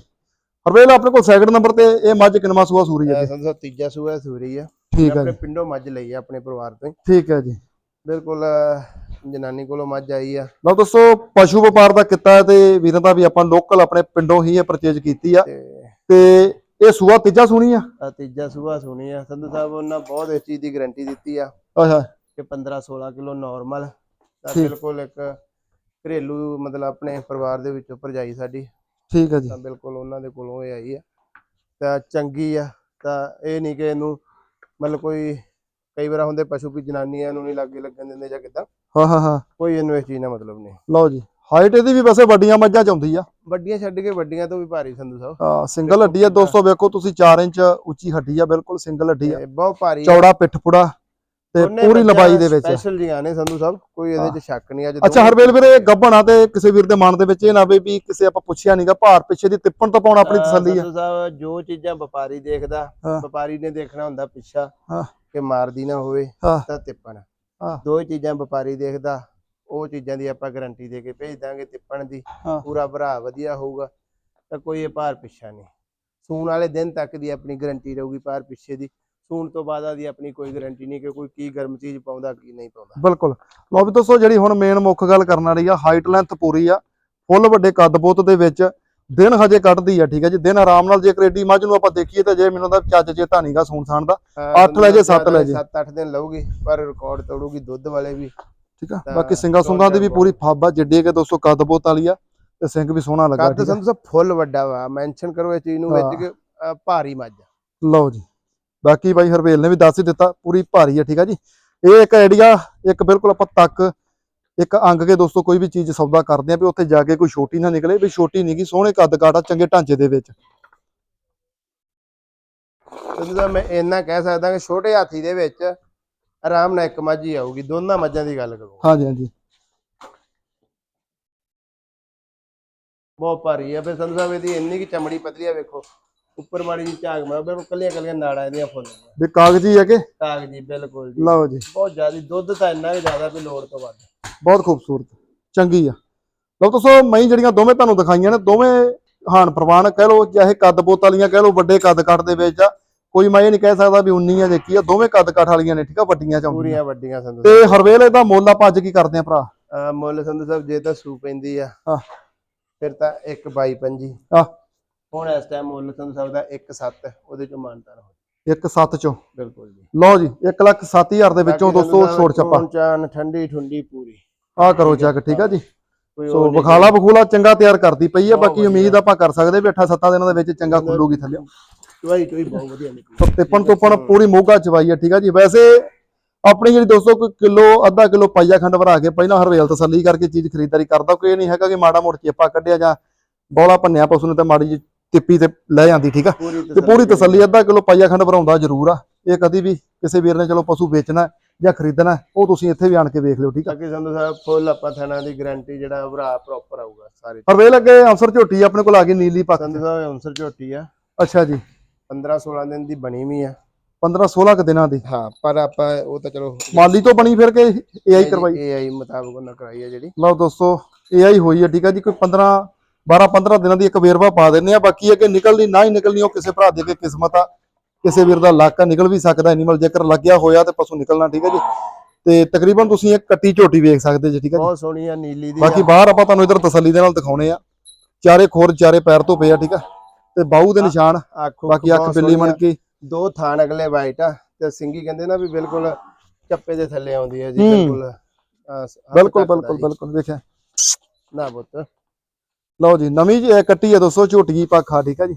ਹਰਵੇਲ ਆਪਣੇ ਕੋਲ ਸੈਕਿੰਡ ਨੰਬਰ ਤੇ ਇਹ ਮੱਝ ਕਿੰਨਵਾਂ ਸੂਆ ਸੂਰੀ ਹੈ ਜੀ। ਸਾਹਿਬ ਤੀਜਾ ਸੂਆ ਸੂਰੀ ਆ। ਠੀਕ ਹੈ ਆਪਣੇ ਜੀ। ਪਿੰਡੋਂ ਮੱਝ ਲਈ ਆ ਆਪਣੇ ਪਰਿਵਾਰ ਤੋਂ ਹੀ। ਠੀਕ ਹੈ ਜੀ। ਬਿਲਕੁਲ ਅਹ, ਜਨਾਨੀ ਕੋਲੋਂ ਮੱਝ ਆਈ ਆ। ਲਓ ਦੋਸਤੋ ਪਸ਼ੂ ਵਪਾਰ ਦਾ ਕੀਤਾ ਹੈ ਤੇ ਵੀਰਾਂ ਦਾ ਵੀ ਆਪਾਂ ਲੋਕਲ ਆਪਣੇ ਪਿੰਡੋਂ ਹੀ ਇਹ ਪਰਚੇਜ ਕੀਤੀ ਆ। ਤੇ ਤੇ ਇਹ ਸੂਆ ਤੀਜਾ ਸੂਣੀ ਆ? ਆ ਤੀਜਾ ਸੂਆ ਸੁਣੀ ਆ। ਸੰਧੂ ਸਾਹਿਬ ਉਹਨਾਂ ਬਹੁਤ ਇਸ ਚੀਜ਼ ਦੀ ਗਾਰੰਟੀ ਦਿੱਤੀ ਆ ਅੱਛਾ। ਕਿ 15 16 ਕਿਲੋ ਨਾਰਮਲ ਤਾਂ ਠੀਕ। ਬਿਲਕੁਲ ਇੱਕ ਘਰੇਲੂ ਮਤਲਬ ਆਪਣੇ ਪਰਿਵਾਰ ਦੇ ਵਿੱਚੋਂ ਭਰਜਾਈ ਸਾਡੀ ਠੀਕ ਹੈ ਜੀ। ਤਾਂ ਬਿਲਕੁਲ ਉਹਨਾਂ ਦੇ ਕੋਲੋਂ ਇਹ ਆਈ ਆ। ਤਾਂ ਚੰਗੀ ਆ ਤਾਂ ਇਹ ਨਹੀਂ ਕਿ ਇਹਨੂੰ ਮਤਲਬ ਕੋਈ ਕਈ ਵਾਰ ਹੁੰਦੇ ਪਸ਼ੂ ਵੀ ਜਨਾਨੀਆਂ ਨੂੰ ਨਹੀਂ ਲੱਗੇ ਲੱਗਣ ਦਿੰਦੇ ਜਾਂ ਕਿਦਾਂ। ਹਾਂ ਹਾਂ ਹਾਂ। ਕੋਈ ਇਹਨੂੰ ਇਸ ਚੀਜ਼ ਦਾ ਮਤਲਬ ਨਹੀਂ ਲਓ ਜੀ ਹਾਈਟ ਇਹਦੀ ਵੀ ਵੈਸੇ ਵੱਡੀਆਂ ਮੱਝਾਂ ਚ ਆਉਂਦੀ ਆ। ਵੱਡੀਆਂ ਛੱਡ ਕੇ ਵੱਡੀਆਂ ਤੋਂ ਵੀ ਭਾਰੀ ਸੰਧੂ ਸਾਹਿਬ। ਸਿੰਗਲ ਹੱਡੀ ਆ ਦੋਸਤੋ ਵੇਖੋ ਤੁਸੀਂ 4 ਇੰਚ ਉੱਚੀ ਹੱਡੀ ਆ ਬਿਲਕੁਲ ਸਿੰਗਲ ਹੱਡੀ ਆ। ਬਹੁਤ ਭਾਰੀ। ਚੌੜਾ ਪਿੱਠ ਪੁੜਾ। ਤੇ ਪੂਰੀ ਲੰਬਾਈ ਦੇ ਵਿੱਚ ਸਪੈਸ਼ਲ ਜੀਆਂ ਨੇ ਸੰਧੂ ਸਾਹਿਬ ਕੋਈ ਇਹਦੇ ਚ ਸ਼ੱਕ ਨਹੀਂ ਅੱਜ ਅੱਛਾ ਹਰਵੇਲ ਵੀਰੇ ਗੱਭਣ ਤੇ ਕਿਸੇ ਵੀਰ ਦੇ ਮਨ ਦੇ ਵਿੱਚ ਇਹ ਨਾ ਵੇ ਵੀ ਕਿਸੇ ਆਪਾਂ ਪੁੱਛਿਆ ਨਹੀਂਗਾ ਭਾਰ ਪਿੱਛੇ ਦੀ ਤਿੱਪਣ ਤੋਂ ਪਾਉਣਾ ਆਪਣੀ ਤਸੱਲੀ ਆ ਸੰਧੂ ਸਾਹਿਬ ਜੋ ਚੀਜ਼ਾਂ ਵਪਾਰੀ ਦੇਖਦਾ। ਵਪਾਰੀ ਨੇ ਦੇਖਣਾ ਹੁੰਦਾ ਪਿੱਛਾ। ਕਿ ਮਾਰਦੀ ਨਾ ਹੋਵੇ। ਤਾਂ ਤਿੱਪਣ। ਦੋ ਚੀਜ਼ਾਂ ਵਪਾਰੀ ਦੇਖਦਾ ਉਹ ਚੀਜ਼ਾਂ ਦੀ ਆਪਾਂ ਗਾਰੰਟੀ ਦੇ ਕੇ ਭੇਜ ਦਾਂਗੇ ਤਿੱਪਣ ਦੀ। ਪੂਰਾ ਭਰਾ ਵਧੀਆ ਹੋਊਗਾ ਤਾਂ ਕੋਈ ਇਹ ਭਾਰ ਪਿੱਛਾ ਨਹੀਂ ਸੂਣ ਵਾਲੇ ਦਿਨ ਤੱਕ ਦੀ ਆਪਣੀ ਗਾਰੰਟੀ ਰਹੂਗੀ ਭਾਰ ਪਿੱਛੇ ਦੀ ਸੂਣ ਤੋਂ ਬਾਅਦ ਦੀ ਆਪਣੀ ਕੋਈ ਗਾਰੰਟੀ ਨਹੀਂ ਕਿ ਕੋਈ ਕੀ ਗਰਮ ਚੀਜ਼ ਪਾਉਂਦਾ ਕੀ ਨਹੀਂ ਪਾਉਂਦਾ ਬਿਲਕੁਲ ਲਓ ਵੀ ਦੋਸਤੋ ਜਿਹੜੀ ਹੁਣ ਮੇਨ ਮੁੱਖ ਗੱਲ ਕਰਨ ਵਾਲੀ ਆ ਹਾਈਟ ਲੈਂਥ ਪੂਰੀ ਆ ਫੁੱਲ ਵੱਡੇ ਕੱਦ ਬੋਤ ਦੇ ਵਿੱਚ ਦਿਨ ਹਜੇ ਕੱਢਦੀ ਆ ਠੀਕ ਹੈ ਜੀ ਦਿਨ ਆਰਾਮ ਨਾਲ ਜੇ ਕਰੇਡੀ ਮੱਝ ਨੂੰ ਆਪਾਂ ਦੇਖੀਏ ਤਾਂ ਜੇ ਮੈਨੂੰ ਤਾਂ ਚੱਜ ਚੇਤਾ ਨਹੀਂਗਾ ਸੂਣ ਸਾਣ ਦਾ ਅੱਠ ਲੈ ਜੇ, ਸੱਤ ਲੈ ਜੇ। 7-8 ਦਿਨ ਲਊਗੀ ਪਰ ਰਿਕਾਰਡ ਤੋੜੂਗੀ ਦੁੱਧ ਵਾਲੇ ਵੀ ਠੀਕ ਆ ਬਾਕੀ ਸਿੰਗਾ ਸੁੰਗਾ ਦੀ ਵੀ ਪੂਰੀ ਫਾਬਾ ਜਿੱਡੀ ਕਿ ਦੋਸਤੋ ਕੱਦ ਬੋਤ ਵਾਲੀ ਆ ਤੇ ਸਿੰਘ ਵੀ ਸੋਹਣਾ ਲੱਗਾ ਕੱਦ ਸੰਧੂ ਸਾਹਿਬ ਫੁੱਲ ਵੱਡਾ ਵਾ ਮੈਂਸ਼ਨ ਕਰੋ ਇਸ ਚੀਜ਼ ਨੂੰ ਵਿੱਚ। ਕਿ ਭਾਰੀ ਮੱਝ। ਲਓ ਜੀ ਬਾਕੀ ਬਾਈ ਹਰਵੇਲ ਨੇ ਵੀ ਦੱਸ ਹੀ ਦਿੱਤਾ ਪੂਰੀ ਭਾਰੀ ਆ ਠੀਕ ਆ ਜੀ। ਇਹ ਇੱਕ ਆਈਡੀਆ ਇੱਕ ਬਿਲਕੁਲ ਆਪਾਂ ਤੱਕ ਇੱਕ ਅੰਗ ਕੇ ਦੋਸਤੋ ਕੋਈ ਵੀ ਚੀਜ਼ ਸੌਦਾ ਕਰਦੇ ਆ ਵੀ ਉੱਥੇ ਜਾ ਕੇ ਕੋਈ ਛੋਟੀ ਨਾ ਨਿਕਲੇ ਵੀ ਛੋਟੀ ਨਹੀਂਗੀ ਸੋਹਣੇ ਕੱਦ ਆ ਚੰਗੇ ਢਾਂਚੇ ਦੇ ਵਿੱਚ। ਸਾਹਿਬ ਮੈਂ ਇੰਨਾ ਕਹਿ ਸਕਦਾ ਕਿ ਛੋਟੇ ਹਾਥੀ ਦੇ ਵਿੱਚ ਆਰਾਮ ਨਾਲ ਇੱਕ ਮੱਝ ਹੀ ਆਊਗੀ ਦੋਨਾਂ ਮੱਝਾਂ ਦੀ ਗੱਲ ਕਰੋ। ਹਾਂਜੀ ਹਾਂਜੀ। ਬਹੁਤ ਭਾਰੀ ਆ ਫਿਰ ਸੰਧੂ ਸਾਹਿਬ ਇਹਦੀ ਇੰਨੀ ਕਿ ਚਮੜੀ ਪਤਲੀ ਆ ਵੇਖੋ। ਉੱਪਰ ਮਾੜੀ ਜੀ ਝਾਗ ਮਾਰ ਬਿਲਕੁਲ ਕੱਲੀਆਂ ਕੱਲੀਆਂ ਨਾੜਾਂ ਇਹਦੀਆਂ ਫੁੱਲ ਗਈਆਂ ਵੀ ਕਾਗਜ਼ੀ ਹੈ ਕਿ? ਕਾਗਜੀ ਬਿਲਕੁਲ ਜੀ। ਲਓ ਜੀ। ਬਹੁਤ ਜ਼ਿਆਦਾ ਦੁੱਧ ਤਾਂ ਇੰਨਾ ਕਿ ਜ਼ਿਆਦਾ ਵੀ ਲੋੜ ਤੋਂ ਵੱਧ। ਬਹੁਤ ਖੂਬਸੂਰਤ ਚੰਗੀ ਆ। ਲਓ ਦੋਸਤੋ ਮੈਂ ਜਿਹੜੀਆਂ ਦੋਵੇਂ ਤੁਹਾਨੂੰ ਦਿਖਾਈਆਂ ਨੇ ਦੋਵੇਂ ਹਾਨ ਪ੍ਰਵਾਨ ਕਹਿ ਲਓ ਚਾਹੇ ਕੱਦ ਬੋਤ ਵਾਲੀਆਂ ਕਹਿ ਲਓ ਵੱਡੇ ਕੱਦ ਕੱਟ ਦੇ ਵਿੱਚ ਆ। ਕੋਈ ਮੈਂ ਇਹ ਨਹੀਂ ਕਹਿ ਸਕਦਾ ਵੀ 19 ਆ ਜੇ ਕੀ ਆ ਦੋਵੇਂ ਕੱਦ ਕੱਟ ਵਾਲੀਆਂ ਨੇ ਠੀਕ ਆ ਵੱਡੀਆਂ ਚ ਪੂਰੀਆਂ ਵੱਡੀਆਂ ਸੰਧੂ ਤੇ ਹਰਵੇਲ ਇਹਦਾ ਮੁੱਲ ਆਪਾਂ ਅੱਜ ਕੀ ਕਰਦੇ ਆ ਭਰਾ? ਅਹ ਮੁੱਲ ਸੰਧੂ ਸਾਹਿਬ ਜੇ ਤਾਂ ਸੂ ਪੈਂਦੀ ਆ ਹਾਂ। ਫਿਰ ਤਾਂ 1 22 ਪੰਜੀ। ਆ ਹੁਣ ਇਸ ਟਾਈਮ ਮੁੱਲ ਸੰਧੂ ਸਾਹਿਬ ਦਾ 1 7 ਉਹਦੇ ਚੋਂ ਮਾਨਤਾ ਹੋ ਇੱਕ ਸੱਤ ਚੋਂ? ਬਿਲਕੁਲ ਜੀ। ਲਓ ਜੀ 1 ਲੱਖ ਸੱਤ ਹਜ਼ਾਰ ਦੇ ਵਿੱਚੋਂ ਦੋਸਤੋ ਸਾਹਿਬ ਛੱਪਾ। ਚਾਨ ਠੰਡੀ ਠੁੰਡੀ ਪੂਰੀ। ਆ ਕਰੋ ਚੈੱਕ ਠੀਕ ਆ ਜੀ। ਸੋ ਬਖਾਲਾ ਬਖੂਲਾ ਚੰਗਾ ਤਿਆਰ ਕਰਦੀ ਪਈ ਆ ਬਾਕੀ ਉਮੀਦ ਆਪਾਂ ਕਰ ਸਕਦੇ ਵੀ 8-7 ਦਿਨਾਂ ਦੇ ਵਿੱਚ ਚੰਗਾ ਖੁੱਲੂਗੀ ਥੱਲੇ। ਚਵਾਈ ਚੋਈ ਬਹੁਤ ਵਧੀਆ ਨਿਕਲੀ। ਤਿੱਪਣ ਤੋਪਣ ਪੂਰੀ ਮੋਗਾ ਚਵਾਈ ਆ ਠੀਕ ਆ ਜੀ। ਵੈਸੇ ਆਪਣੀ ਜਿਹੜੀ ਦੋਸਤੋ ਕੋਈ ਕਿਲੋ ਅੱਧਾ ਕਿਲੋ ਪਾਈਆ ਖੰਡ ਭਰਾ ਕੇ ਪਹਿਲਾਂ ਹਰਵੇਲ ਤਸੱਲੀ ਕਰਕੇ ਚੀਜ਼ ਖਰੀਦਦਾਰੀ ਕਰਦਾ ਕੋਈ ਇਹ ਨਹੀਂ ਹੈਗਾ ਕਿ ਮਾੜਾ ਮੋੜ ਚੇਪਾ ਕੱਢਿਆ ਜਾਂ ਬੋਲਾ ਭੰਨਿਆ ਪਸ਼ੂ ਨੇ ਤੇ ਮਾੜੀ ਜਿਹੀ ਟਿੱਪੀ ਤੇ ਲੈ ਜਾਂਦੀ ਠੀਕ ਆ? ਪੂਰੀ ਤੇ ਪੂਰੀ ਤਸੱਲੀ। ਅੱਧਾ ਕਿਲੋ ਪਾਈਆ ਖੰਡ ਭਰਾਉਂਦਾ ਜ਼ਰੂਰ ਆ। ਇਹ ਕਦੀ ਵੀ ਕਿਸੇ ਵੀਰ ਨੇ ਚਲੋ ਪਸ਼ੂ ਵੇਚਣਾ ਜਾਂ ਖਰੀਦਣਾ ਉਹ ਤੁਸੀਂ ਇੱਥੇ ਵੀ ਆਣ ਕੇ ਵੇਖ ਲਿਓ ਠੀਕ ਆ? ਬਾਕੀ ਸੰਧੂ ਸਾਹਿਬ ਫੁੱਲ ਆਪਾਂ ਥਣਾ ਦੀ ਗਾਰੰਟੀ ਜਿਹੜਾ ਭਰਾ ਪ੍ਰੋਪਰ ਆਊਗਾ ਸਾਰੇ ਹਰਵੇਲ ਅੱਗੇ ਅਫਸਰ ਝੋਟੀ ਆਪਣੇ ਕੋਲ ਆ ਗਈ ਨੀਲੀ ਪੱਕ। ਸੰਧੂ ਸਾਹਿਬ ਅੰਸਰ ਝੋਟੀ ਆ। ਅੱਛਾ ਜੀ। 15 16 ਦਿਨ ਦੀ ਬਣੀ ਵੀ ਆ। 15 16 ਕ ਦਿਨਾਂ ਦੀ। ਹਾਂ ਪਰ ਆਪਾਂ ਉਹ ਤਾਂ ਚਲੋ ਮਾਲੀ ਤੋਂ ਬਣੀ ਫਿਰ ਕੇ ਏਆਈ ਕਰਵਾਈ? ਏਆਈ ਮੁਤਾਬਕ ਉਹਨਾਂ ਕਰਾਈ ਆ ਜਿਹੜੀ। ਲਓ ਦੋਸਤੋ ਏਆਈ ਹੋਈ ਹੈ ਠੀਕ ਹੈ ਜੀ ਕੋਈ 15 12 15 ਦਿਨਾਂ ਦੀ ਇੱਕ ਵੇਰਵਾ ਪਾ ਦਿੰਨੇ ਆ। ਬਾਕੀ ਅੱਗੇ ਨਿਕਲਦੀ ਨਾ ਹੀ ਨਿਕਲਣੀ ਉਹ ਕਿਸੇ ਭਰਾ ਦੀ ਅੱਗੇ ਕਿਸਮਤ ਆ। ਕਿਸੇ ਵੀਰ ਦਾ ਲੱਕ ਨਿਕਲ ਵੀ ਸਕਦਾ ਐਨੀਮਲ ਜੇਕਰ ਲੱਗਿਆ ਹੋਇਆ ਤੇ ਪਸ਼ੂ ਨਿਕਲਣਾ ਠੀਕ ਹੈ ਜੀ। ਤੇ ਤਕਰੀਬਨ ਤੁਸੀਂ ਇੱਕ ਕੱਟੀ ਝੋਟੀ ਵੇਖ ਸਕਦੇ ਜੀ ਠੀਕ ਹੈ ਬਹੁਤ ਸੋਹਣੀ ਆ ਨੀਲੀ ਦੀ ਬਾਕੀ। ਬਾਹਰ ਆਪਾਂ ਤੁਹਾਨੂੰ ਇਧਰ ਤਸੱਲੀ ਦੇ ਨਾਲ ਦਿਖਾਉਣੇ ਆ। ਚਾਰੇ ਖੋਰ ਚਾਰੇ ਪੈਰ ਤੋਂ ਪਏ ਆ ਠੀਕ ਆ। ਤੇ ਬਾਹੂ ਦੇ ਨਿਸ਼ਾਨ ਬਾਕੀ ਅੱਖ ਬਿੱਲੀ ਆ। ਕੇ ਦੋ ਥਾਣ ਅਗਲੇ ਵਾਈਟ ਆ ਤੇ ਸਿੰਗੀ ਕਹਿੰਦੇ ਨਾ ਵੀ ਬਿਲਕੁਲ ਚੱਪੇ ਦੇ ਥੱਲੇ ਆਉਂਦੀ ਹੈ ਜੀ। ਬਿਲਕੁਲ ਬਿਲਕੁਲ ਬਿਲਕੁਲ। ਬਿਲਕੁਲ ਵੇਖਿਆ। ਨਾ ਪੁੱਤ। ਲਓ ਜੀ ਨਵੀਂ ਕੱਟੀ ਆ ਦੋਸਤੋ ਝੋਟੀ ਪੱਖਾ ਠੀਕ ਆ ਜੀ।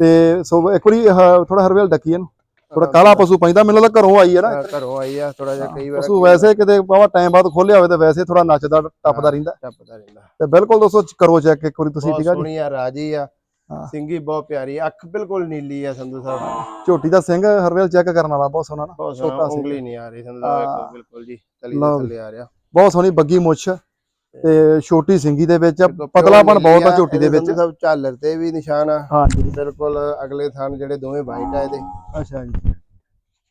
ਤੇ ਸੋ ਇੱਕ ਵਾਰੀ ਥੋੜਾ ਹਰਵੇਲ ਡੱਕੀ ਇਹਨੂੰ। ਥੋੜਾ ਕਾਲਾ ਪਸ਼ੂ ਪੈਂਦਾ ਮੈਨੂੰ ਲੱਗਦਾ ਘਰੋਂ ਆਈ ਹੈ ਨਾ। ਘਰੋਂ ਆਈ ਆ ਥੋੜਾ ਜਿਹਾ ਕਈ ਵਾਰ ਪਸ਼ੂ ਵੈਸੇ ਕਿਤੇ ਬਾਵਾ ਟਾਈਮ ਬਾਅਦ ਖੋਲਿਆ ਹੋਵੇ ਤੇ ਵੈਸੇ ਥੋੜਾ ਨੱਚਦਾ ਟੱਪਦਾ ਰਹਿੰਦਾ। ਟੱਪਦਾ ਰਹਿੰਦਾ। ਤੇ ਬਿਲਕੁਲ ਦੋਸਤੋ ਕਰੋ ਚੈੱਕ ਇੱਕ ਵਾਰੀ ਤੁਸੀਂ ਠੀਕ ਆ ਜੀ। ਸੋਹਣੀ ਆ ਰਾਜੀ ਆ। ਹਾਂ। ਸਿੰਗੀ ਬਹੁਤ ਪਿਆਰੀ ਅੱਖ ਬਿਲਕੁਲ ਨੀਲੀ ਆ ਸੰਧੂ ਸਾਹਿਬ ਝੋਟੀ ਦਾ ਸਿੰਘ ਹਰਵੇਲ ਚੈੱਕ ਕਰਨ ਵਾਲਾ ਬਹੁਤ ਸੋਹਣਾ ਨਾ। ਬਹੁਤ ਛੋਟਾ ਸੋਹਣਾ ਸਿੰਘ। ਉਂਗਲੀ ਨਹੀਂ ਆ ਰਹੀ ਸੰਧੂ ਸਾਹਿਬ ਹਾਂ। ਬਿਲਕੁਲ ਜੀ ਤਲੀ ਥੱਲੇ ਆ ਰਿਹਾ। ਬਹੁਤ ਸੋਹਣੀ ਬੱਗੀ ਮੁੱਛ। ਤੇ ਛੋਟੀ ਸਿੰਗੀ ਦੇ ਵਿੱਚ ਦੇਖੋ, ਪਤਲਾਪਣ ਬਹੁਤ ਆ ਝੋਟੀ ਦੇ ਵਿੱਚ। ਸਾਹਿਬ ਝਾਲਰ ਤੇ ਵੀ ਨਿਸ਼ਾਨ ਆ। ਹਾਂ ਜੀ ਬਿਲਕੁਲ ਅਗਲੇ ਥਾਨ ਜਿਹੜੇ ਦੋਵੇਂ ਵਾਈਟ ਆ ਇਹਦੇ। ਅੱਛਾ ਜੀ।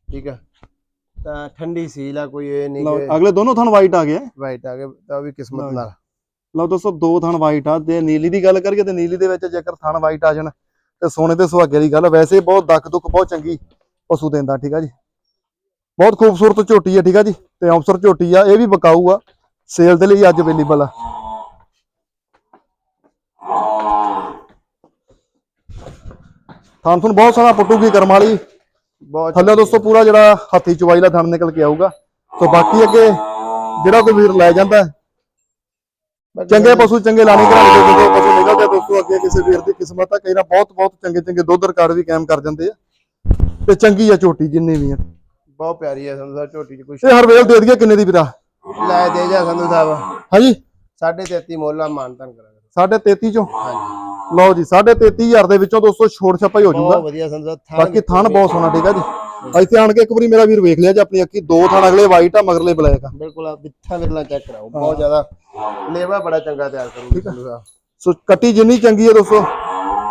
ਠੀਕ ਆ। ਤਾਂ ਠੰਡੀ ਸੀਲ ਆ ਕੋਈ ਇਹ ਨਹੀਂ ਲਓ ਕਿ ਅਗਲੇ ਦੋਨੋਂ ਥਣ ਵਾਈਟ ਆ ਗਏ। ਵਾਈਟ ਆ ਗਏ ਤਾਂ ਉਹ ਵੀ ਕਿਸਮਤ। ਨਾਲ। ਲਓ ਦੋਸਤੋ ਦੋ ਥਣ ਵਾਈਟ ਆ ਤੇ ਨੀਲੀ ਦੀ ਗੱਲ ਕਰੀਏ ਤੇ ਨੀਲੀ ਦੇ ਵਿੱਚ ਜੇਕਰ ਥਣ ਵਾਈਟ ਆ ਜਾਣ ਤੇ ਸੋਨੇ ਤੇ ਸੁਹਾਗੇ ਦੀ ਗੱਲ ਵੈਸੇ ਬਹੁਤ ਦੱਕ ਦੁੱਕ ਬਹੁਤ ਚੰਗੀ ਪਸ਼ੂ ਦਿੰਦਾ ਠੀਕ ਆ ਜੀ। ਬਹੁਤ ਖੂਬਸੂਰਤ ਝੋਟੀ ਆ ਠੀਕ ਆ ਜੀ ਤੇ ਅਫਸਰ ਝੋਟੀ ਆ ਇਹ ਵੀ ਬਕਾਊ ਆ। ਸੇਲ ਦੇ ਲਈ ਅੱਜ ਅਵੇਲੇਬਲ ਆ। ਥਣ ਬਹੁਤ ਸਾਰਾ ਪੁੱਟੂਗੀ ਕਰਮ ਵਾਲੀ। ਬਹੁਤ ਥੱਲੇ ਦੋਸਤੋ ਪੂਰਾ ਜਿਹੜਾ ਹੱਥੀ ਚਵਾਈ ਦਾ ਥਣ ਨਿਕਲ ਕੇ ਆਊਗਾ। ਸੋ ਬਾਕੀ ਅੱਗੇ ਜਿਹੜਾ ਕੋਈ ਵੀਰ ਲੈ ਜਾਂਦਾ ਚੰਗੇ ਪਸ਼ੂ ਚੰਗੇ ਲਾਣੇ ਘਰਾਂ ਦੇ ਜਦੋਂ ਪਸ਼ੂ ਨਿਕਲਦੇ ਦੋਸਤੋ ਅੱਗੇ ਕਿਸੇ ਵੀਰ ਦੀ ਕਿਸਮਤ ਆ ਕਈ ਨਾ ਬਹੁਤ ਬਹੁਤ ਚੰਗੇ ਚੰਗੇ ਦੁੱਧ ਰਿਕਾਰਡ ਵੀ ਕਾਇਮ ਕਰ ਜਾਂਦੇ ਆ। ਤੇ ਚੰਗੀ ਆ ਝੋਟੀ ਜਿੰਨੀ ਵੀ ਆ। ਬਹੁਤ ਪਿਆਰੀ ਆ ਸਾਹਿਬ ਝੋਟੀ ਚ ਕੁਛ ਇਹ ਹਰਵੇਲ ਦੇ ਦਈਏ ਕਿੰਨੇ ਦੀ ਵੀਰਾ। ਲੈ ਦੇ ਜਾ ਸੰਧੂ ਸਾਹਿਬ। ਹਾਂਜੀ। 33.5 ਮੋਲਾ ਮਾਨਤਨ ਕਰਾਂਗੇ ਸਾਢੇ 33 ਚੋਂ? ਹਾਂਜੀ। ਲਓ ਜੀ ਸਾਢੇ 33000 ਦੇ ਵਿੱਚੋਂ ਦੋਸਤੋ ਛੋੜ ਛਪਾਈ ਹੋ ਜਾਊਗਾ। ਬਹੁਤ ਵਧੀਆ ਸੰਧੂ ਸਾਹਿਬ ਥਾਣ ਬਾਕੀ ਥਣ ਬਹੁਤ ਸੋਹਣਾ ਠੀਕ ਆ ਜੀ। ਇੱਥੇ ਆਣ ਕੇ ਇੱਕ ਵਾਰੀ ਮੇਰਾ ਵੀਰ ਵੇਖ ਲਿਆ ਜੀ ਆਪਣੀ ਅੱਖੀ। ਦੋ ਥਣ ਅਗਲੇ ਵਾਈਟ ਆ ਮਗਰਲੇ ਬਲੈਕ ਆ। ਬਿਲਕੁਲ ਆ ਬਿੱਥਾ ਵਿਰਲਾ ਚੈੱਕ ਕਰਾਓ। ਬਹੁਤ ਜ਼ਿਆਦਾ ਲੇਵਾ ਬੜਾ ਚੰਗਾ ਤਿਆਰ ਕਰੂਗੀ ਸੰਧੂ ਸਾਹਿਬ। ਸੋ ਕੱਟੀ ਜਿੰਨੀ ਚੰਗੀ ਹੈ ਦੋਸਤੋ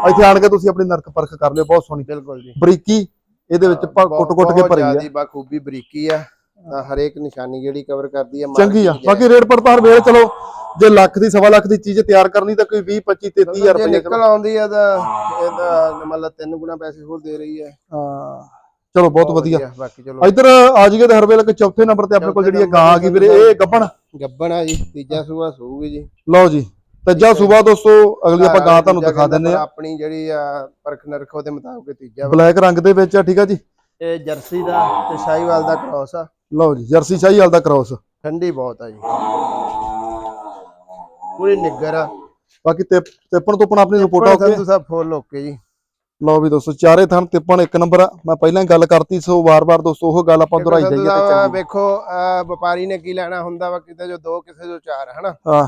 ਇੱਥੇ ਆਣ ਕੇ ਤੁਸੀਂ ਆਪਣੀ ਨਰਕ ਪਰਖ ਕਰ ਲਿਓ ਬਹੁਤ ਸੋਹਣੀ। ਬਿਲਕੁਲ ਜੀ। ਬਰੀਕੀ ਇਹਦੇ ਵਿੱਚ ਕੁੱਟ ਕੁੱਟ ਕੇ ਭਰੀ ਆ। ਜਿਆਦੀ ਬਖੂਬੀ ਬਰੀਕੀ ਆ। ਹਰੇਕ ਨਿਸ਼ਾਨੀ ਜਿਹੜੀ ਕਵਰ ਕਰਦੀ ਆ ਚੰਗੀ ਆ। ਬਾਕੀ ਰੇਟ ਪਰ ਤਾਂ ਵੇਲੇ ਚਲੋ ਜੇ ਲੱਖ ਦੀ ਸਵਾ ਲੱਖ ਦੀ ਚੀਜ਼ ਤਿਆਰ ਕਰਨੀ ਤਾਂ ਕੋਈ 20 25 33000 ਜੇ ਰੁਪਏ ਨਿਕਲ ਆਉਂਦੀ ਆ ਤਾਂ ਇਹਦਾ ਮਤਲਬ ਤਿੰਨ ਗੁਣਾ ਪੈਸੇ ਹੋਰ ਦੇ ਰਹੀ ਹੈ। ਹਾਂ। ਚਲੋ ਬਹੁਤ ਵਧੀਆ। ਬਾਕੀ ਚਲੋ। ਇੱਧਰ ਆ ਜੀਏ ਤੇ ਹਰਵੇਲ ਕੇ ਚੌਥੇ ਨੰਬਰ ਤੇ ਆਪਣੇ ਕੋਲ ਜਿਹੜੀ ਗਾਂ ਆ ਗਈ ਵੀਰੇ ਇਹ ਗੱਬਣ। ਗੱਬਣ ਆ ਜੀ ਤੀਜਾ ਸੂਆ ਸੂਗੀ ਜੀ। ਲਓ ਜੀ ਤੀਜਾ ਸੂਬਾ ਦੋਸਤੋ ਅਗਲੀ ਆਪਾਂ ਗਾਂ ਤੁਹਾਨੂੰ ਦਿਖਾ ਦਿੰਨੇ ਆ ਆਪਣੀ ਜਿਹੜੀ ਆ ਪਰਖ ਨਰਖ ਉਹਦੇ ਮੁਤਾਬਕ ਤੀਜਾ। ਬਲੈਕ ਰੰਗ ਦੇ ਵਿੱਚ ਆ ਠੀਕ ਆ ਜੀ? ਇਹ ਜਰਸੀ ਦਾ ਤੇ ਸ਼ਾਹੀਵਾਲ ਦਾ ਕ੍ਰਾਸ ਆ। ਲਓ ਜੀ ਜਰਸੀ ਸ਼ਾਹੀ ਹਾਲ ਦਾ ਕ੍ਰੋਸ ਠੰਡੀ ਬਹੁਤ ਆ ਜੀ। ਪੂਰੀ ਨਿੱਗਰ ਆ। ਬਾਕੀ ਤੇ ਤਿੱਪਣ ਤੋਂ ਆਪਣੀ ਰਿਪੋਰਟ ਹੋ ਕੇ ਸੰਧੂ ਸਾਹਿਬ ਫੁੱਲ ਓਕੇ ਜੀ। ਲਓ ਵੀ ਦੋਸਤੋ ਚਾਰੇ ਥਣ ਤਿੱਪਣ ਇੱਕ ਨੰਬਰ ਆ। ਮੈਂ ਪਹਿਲਾਂ ਹੀ ਗੱਲ ਕਰਤੀ ਸੋ ਵਾਰ-ਵਾਰ ਦੋਸਤੋ ਉਹ ਗੱਲ ਆਪਾਂ ਦੁਹਰਾਈ ਜਾਈਏ ਤੇ ਚੰਗੀ ਵੇਖੋ ਵਪਾਰੀ ਨੇ ਕੀ ਲੈਣਾ ਹੁੰਦਾ ਵਾ ਕਿਤੇ ਜੋ ਦੋ ਕਿਸੇ ਜੋ ਚਾਰ ਹਨਾ? ਹਾਂ।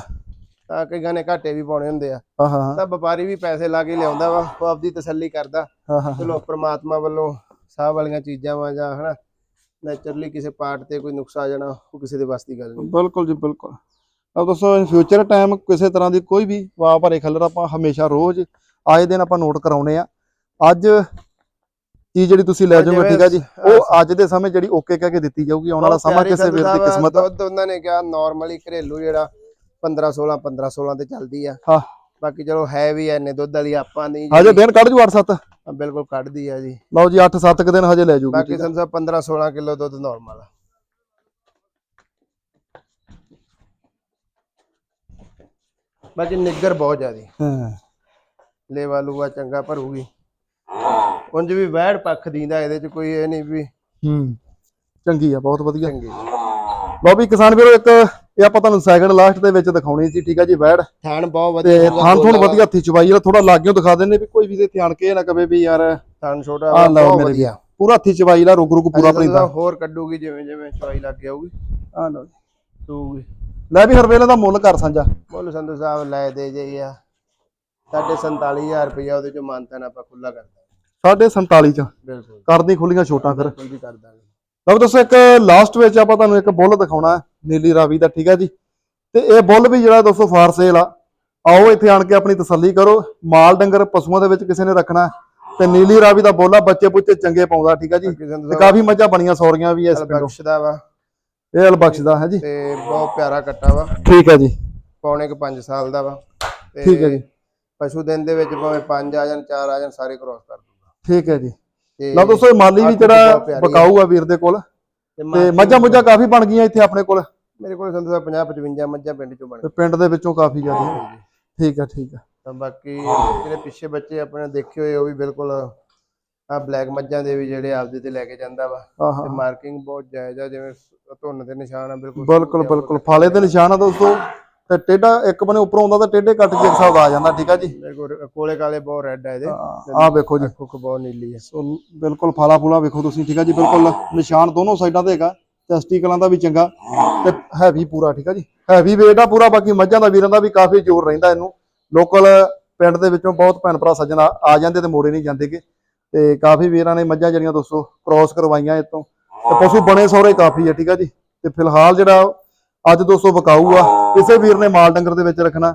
ਤਾਂ ਕਈਆਂ ਨੇ ਘਾਟੇ ਵੀ ਪਾਉਣੇ ਹੁੰਦੇ ਆ। ਹਾਂ ਹਾਂ ਤਾਂ ਵਪਾਰੀ ਵੀ ਪੈਸੇ ਲਾ ਕੇ ਲਿਆਉਂਦਾ ਵਾ ਉਹ ਆਪਦੀ ਤਸੱਲੀ ਕਰਦਾ। ਹਾਂ ਹਾਂ। ਚਲੋ ਪ੍ਰਮਾਤਮਾ ਵੱਲੋਂ ਸਾਹ ਵਾਲੀਆਂ ਚੀਜ਼ਾਂ ਵਾ ਜਾਂ ਹਨਾ? ਨੇਚਰਲੀ ਕਿਸੇ ਪਾਰਟ ਤੇ ਕੋਈ ਨੁਕਸ ਆ ਜਾਣਾ ਉਹ ਕਿਸੇ ਦੇ ਵੱਸ ਦੀ ਗੱਲ ਨਹੀਂ। ਬਿਲਕੁਲ ਜੀ ਬਿਲਕੁਲ। ਆ ਦੋਸਤੋ ਇਨ ਫਿਊਚਰ ਟਾਈਮ ਕਿਸੇ ਤਰ੍ਹਾਂ ਦੀ ਕੋਈ ਵੀ ਵਾਹ ਭਰੇ ਖੱਲਰ ਆਪਾਂ ਹਮੇਸ਼ਾ ਰੋਜ਼ ਆਏ ਦਿਨ ਆਪਾਂ ਨੋਟ ਕਰਾਉਨੇ ਆ। ਅੱਜ ਚੀਜ਼ ਜਿਹੜੀ ਤੁਸੀਂ ਲੈ ਜਾਓਗੇ ਠੀਕ ਆ ਜੀ? ਉਹ ਅੱਜ ਦੇ ਸਮੇਂ ਜਿਹੜੀ ਓਕੇ ਕਹਿ ਕੇ ਦਿੱਤੀ ਜਾਊਗੀ ਆਉਣ ਵਾਲਾ ਸਮਾਂ ਕਿਸੇ ਵੀਰ ਦੀ ਕਿਸਮਤ। ਆ। ਦੁੱਧ ਉਹਨਾਂ ਨੇ ਕਿਹਾ ਨਾਰਮਲੀ ਘਰੇਲੂ ਜਿਹੜਾ 15 16 15 16 ਤੇ ਚੱਲਦੀ ਆ। ਹਾਂ। ਬਾਕੀ ਚਲੋ ਹੈ ਵੀ ਐਨੇ ਦੁੱਧ ਵਾਲੀ ਆਪਾਂ ਨਹੀਂ ਹਜੇ ਦਿਨ ਕੱਢ ਜੂ 8-7 ਜਿਹੜੀ ਬਿਲਕੁਲ ਕੱਢਦੀ ਆ ਜੀ। ਲਓ ਜੀ 8-7 ਕੁ ਦਿਨ ਹਜੇ ਲੈ ਜੂਗੀ ਬਾਕੀ ਸੰਸਾ 15 16 ਕਿਲੋ ਦੁੱਧ ਨਾਰਮਲ ਆ। ਬਾਕੀ ਨਿੱਗਰ ਬਹੁਤ ਜ਼ਿਆਦੀ। ਹਾਂ। ਲੇਵਾ ਲੂਆ ਚੰਗਾ ਭਰੂਗੀ। ਉਂਝ ਵੀ ਵਹਿੜ ਪੱਖ ਦੀਂਦਾ ਇਹਦੇ ਚ ਕੋਈ ਇਹ ਨਹੀਂ ਵੀ ਹੂੰ। ਚੰਗੀ ਆ ਬਹੁਤ ਵਧੀਆ। ਚੰਗੀ। ਲਓ ਵੀ ਕਿਸਾਨ ਵੀਰੋ ਇੱਕ ਇਹ ਆਪਾਂ ਤੁਹਾਨੂੰ ਸੈਕਿੰਡ ਲਾਸਟ ਦੇ ਵਿੱਚ ਦਿਖਾਉਣੀ ਸੀ ਠੀਕ ਆ ਜੀ ਵੈੜ। ਥਾਣ ਬਹੁਤ ਤੇ ਵਧੀਆ ਥਾਣ ਥੋੜ ਵਧੀਆ ਹੱਥੀ ਚਵਾਈ ਆ ਥੋੜਾ ਲਾਗਿਓ ਦਿਖਾ ਦਿੰਨੇ ਵੀ ਕੋਈ ਵੀ ਤੇ ਧਿਆਨ ਕੇ ਨਾ ਕਵੇ ਵੀ ਯਾਰ ਥਾਣ ਛੋਟਾ ਆ ਵਾ, ਲਓ ਮੇਰੇ ਵਧੀਆ। ਪੂਰਾ ਹੱਥੀ ਚਵਾਈ ਲਾ ਰੁਕ ਰੁਕ ਪੂਰਾ ਤਾਂ ਪੈਂਦਾ ਹੋਰ ਕੱਢੂਗੀ ਜਿਵੇਂ ਜਿਵੇਂ ਚਵਾਈ ਲੱਗ ਜਾਊਗੀ ਆ ਲਓ। ਸੂਗੀ ਲੈ ਵੀ ਹਰਵੇਲੇ ਦਾ ਮੁੱਲ ਕਰ ਸਾਂਝਾ। ਮੁੱਲ ਸੰਧੂ ਸਾਹਿਬ ਲੈ ਦੇ ਜੇ ਆ। ਸਾਡੇ 47000 ਰੁਪਇਆ ਉਹਦੇ ਚੋਂ ਮਾਨਤਾ ਆਪਾਂ ਖੁੱਲਾ ਕਰ ਦਾਂਗੇ। 47 ਚ। ਬਿਲਕੁਲ। ਕਰਦੀ ਖੁੱਲੀਆਂ ਛੋਟਾਂ ਫਿਰ। ਕੋਈ ਵੀ ਕਰ ਦਾਂਗੇ। ਲਓ ਦੱਸੋ ਇੱਕ ਲਾਸਟ ਵਿੱਚ ਆਪਾਂ ਤੁਹਾਨੂੰ ਇੱਕ ਬੁੱਲ ਦਿਖਾਉਣਾ ਹੈ, ਨੀਲੀ ਰਾਵੀ ਦਾ ਠੀਕ ਹੈ ਜੀ? ਤੇ ਇਹ ਬੁੱਲ ਵੀ ਜਿਹੜਾ ਦੋਸਤੋ ਫਾਰ ਸੇਲ ਆ। ਆਓ ਇੱਥੇ ਆਣ ਕੇ ਆਪਣੀ ਤਸੱਲੀ ਕਰੋ। ਮਾਲ ਡੰਗਰ ਪਸ਼ੂਆਂ ਦੇ ਵਿੱਚ ਕਿਸੇ ਨੇ ਰੱਖਣਾ ਤੇ ਨੀਲੀ ਰਾਵੀ ਦਾ ਬੋਲਾ ਬੱਚੇ ਪੁੱਚੇ ਚੰਗੇ ਪਾਉਂਦਾ ਠੀਕ ਹੈ ਜੀ? ਤੇ ਕਾਫੀ ਮੱਝਾਂ ਬਣੀਆਂ ਸੌਰੀਆਂ ਵੀ ਇਸ ਬਖਸ਼ ਦਾ ਵਾ। ਇਹ ਅਲਬਖਸ਼ ਦਾ ਹੈ ਜੀ? ਤੇ ਬਹੁਤ ਪਿਆਰਾ ਕੱਟਾ ਵਾ। ਠੀਕ ਹੈ ਜੀ। ਪੌਣੇ ਕੁ 5 ਸਾਲ ਦਾ ਵਾ। ਠੀਕ ਹੈ ਜੀ। ਪਸ਼ੂ ਦਿਨ ਦੇ ਵਿੱਚ ਭਾਵੇਂ 5 ਆ ਜਾਣ 4 ਆ ਜਾਣ ਸਾਰੇ ਕ੍ਰੋਸ ਕਰ ਦੂੰਗਾ। ਠੀਕ ਹੈ ਜੀ। ਲਓ ਦੋਸਤੋ ਇਹ ਮਾਲੀ ਵੀ ਜਿਹੜਾ। ਬਕਾਊ ਆ ਵੀਰ ਦੇ ਕੋਲ। ਤੇ ਮੱਝਾਂ ਮੁੱਝਾਂ ਕਾਫੀ ਬਣ ਗਈਆਂ ਇੱਥੇ ਆਪਣੇ ਕੋਲ। ਮੇਰੇ ਕੋਲ ਸਾਹਿਬ 50 55 ਮੱਝਾਂ ਪਿੰਡ ਚੋਂ ਬਣ ਤੇ ਪਿੰਡ ਦੇ ਵਿੱਚੋਂ ਕਾਫੀ ਜ਼ਿਆਦਾ। ਗਈਆਂ। ਠੀਕ ਆ ਠੀਕ ਆ। ਤਾਂ ਬਾਕੀ ਜਿਹੜੇ ਪਿੱਛੇ ਬੱਚੇ ਆਪਣੇ ਦੇਖੇ ਹੋਏ ਉਹ ਵੀ ਬਿਲਕੁਲ ਆ ਬਲੈਕ ਮੱਝਾਂ ਦੇ ਵੀ ਜਿਹੜੇ ਆਪਦੇ ਤੇ ਲੈ ਕੇ ਜਾਂਦਾ ਵਾ। ਤੇ ਮਾਰਕਿੰਗ ਬਹੁਤ ਜਾਇਜ਼ ਆ ਜਿਵੇਂ ਧੁੰਨ ਦੇ ਨਿਸ਼ਾਨ ਆ ਬਿਲਕੁਲ ਬਿਲਕੁਲ ਬਿਲਕੁਲ। ਫਾਲੇ ਤੇ ਨਿਸ਼ਾਨ ਆ ਦੋਸਤੋ। ਤੇ ਟੇਢਾ ਇੱਕ ਬਨੇ ਉੱਪਰੋਂ ਆਉਂਦਾ ਤਾਂ ਟੇਢੇ ਕੱਟ ਕੇ ਦਾ ਆ ਜਾਂਦਾ ਠੀਕ ਆ ਜੀ? ਕੋਲੇ ਕਾਲੇ ਬਹੁਤ ਰੈੱਡ ਆ ਇਹਦੇ। ਆਹ ਵੇਖੋ ਜੀ। ਅੱਖ ਬਹੁਤ ਨੀਲੀ ਆ। ਸੋ ਬਿਲਕੁਲ ਫਾਲਾ ਫੂਲਾ ਵੇਖੋ ਤੁਸੀਂ ਠੀਕ ਆ ਜੀ? ਬਿਲਕੁਲ ਨਿਸ਼ਾਨ ਦੋਨੋਂ ਸਾਈਡਾਂ ਤੇ ਹੈਗਾ ਟੈਸਟੀਕਲਾਂ ਦਾ ਵੀ ਚੰਗਾ ਤੇ ਹੈਵੀ ਪੂਰਾ ਠੀਕ ਆ ਜੀ? ਹੈਵੀ weight ਆ ਪੂਰਾ ਬਾਕੀ ਮੱਝਾਂ ਦਾ ਵੀਰਾਂ ਦਾ ਵੀ ਕਾਫੀ ਜ਼ੋਰ ਰਹਿੰਦਾ ਇਹਨੂੰ। ਲੋਕਲ ਪਿੰਡ ਦੇ ਵਿੱਚੋਂ ਬਹੁਤ ਭੈਣ ਭਰਾ ਸੱਜਣ ਆ ਆ ਜਾਂਦੇ ਤੇ ਮੋੜੇ ਨਹੀਂ ਜਾਂਦੇਗੇ। ਤੇ ਕਾਫੀ ਵੀਰਾਂ ਨੇ ਮੱਝਾਂ ਜਿਹੜੀਆਂ ਦੋਸਤੋ ਕ੍ਰਾਸ ਕਰਵਾਈਆਂ ਇਤੋਂ ਤੇ ਪਸ਼ੂ ਬਣੇ ਸਹੁਰੇ ਕਾਫੀ ਆ ਠੀਕ ਆ ਜੀ? ਤੇ ਫਿਲਹਾਲ ਜਿਹੜਾ ਅੱਜ ਦੋਸਤੋ ਵਿਕਾਊ ਆ ਕਿਸੇ ਵੀਰ ਨੇ ਮਾਲ ਡੰਗਰ ਦੇ ਵਿੱਚ ਰੱਖਣਾ।